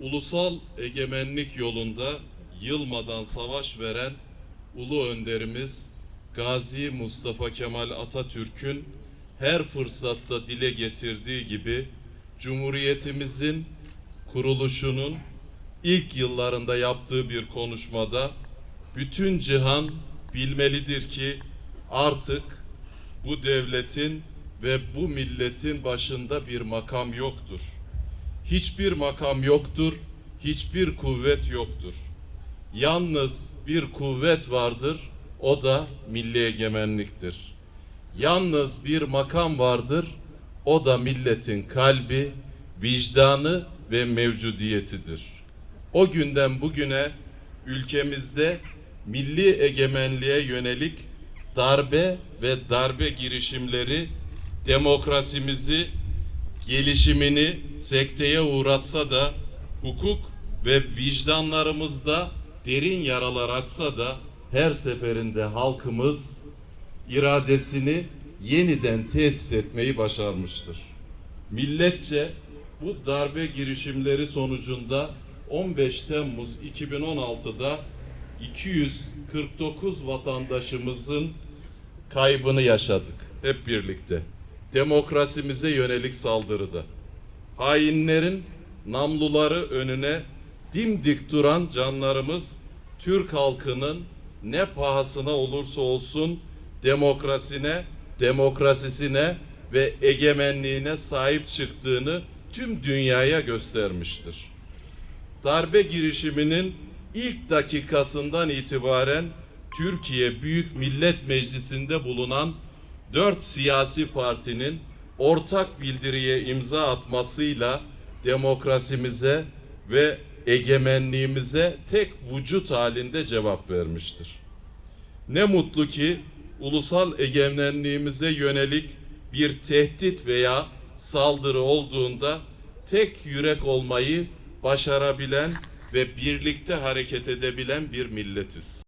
ulusal egemenlik yolunda yılmadan savaş veren ulu önderimiz Gazi Mustafa Kemal Atatürk'ün her fırsatta dile getirdiği gibi Cumhuriyetimizin kuruluşunun ilk yıllarında yaptığı bir konuşmada bütün cihan bilmelidir ki artık bu devletin ve bu milletin başında bir makam yoktur. Hiçbir makam yoktur, hiçbir kuvvet yoktur. Yalnız bir kuvvet vardır, o da milli egemenliktir. Yalnız bir makam vardır, o da milletin kalbi, vicdanı ve mevcudiyetidir. O günden bugüne ülkemizde milli egemenliğe yönelik darbe ve darbe girişimleri demokrasimizi gelişimini sekteye uğratsa da hukuk ve vicdanlarımızda derin yaralar açsa da her seferinde halkımız iradesini yeniden tesis etmeyi başarmıştır. Milletçe bu darbe girişimleri sonucunda 15 Temmuz 2016'da 249 vatandaşımızın kaybını yaşadık hep birlikte. Demokrasimize yönelik saldırıda. Hainlerin namluları önüne dimdik duran canlarımız Türk halkının ne pahasına olursa olsun demokrasine, demokrasisine ve egemenliğine sahip çıktığını tüm dünyaya göstermiştir. Darbe girişiminin ilk dakikasından itibaren Türkiye Büyük Millet Meclisi'nde bulunan dört siyasi partinin ortak bildiriye imza atmasıyla demokrasimize ve egemenliğimize tek vücut halinde cevap vermiştir. Ne mutlu ki ulusal egemenliğimize yönelik bir tehdit veya saldırı olduğunda tek yürek olmayı başarabilen ve birlikte hareket edebilen bir milletiz.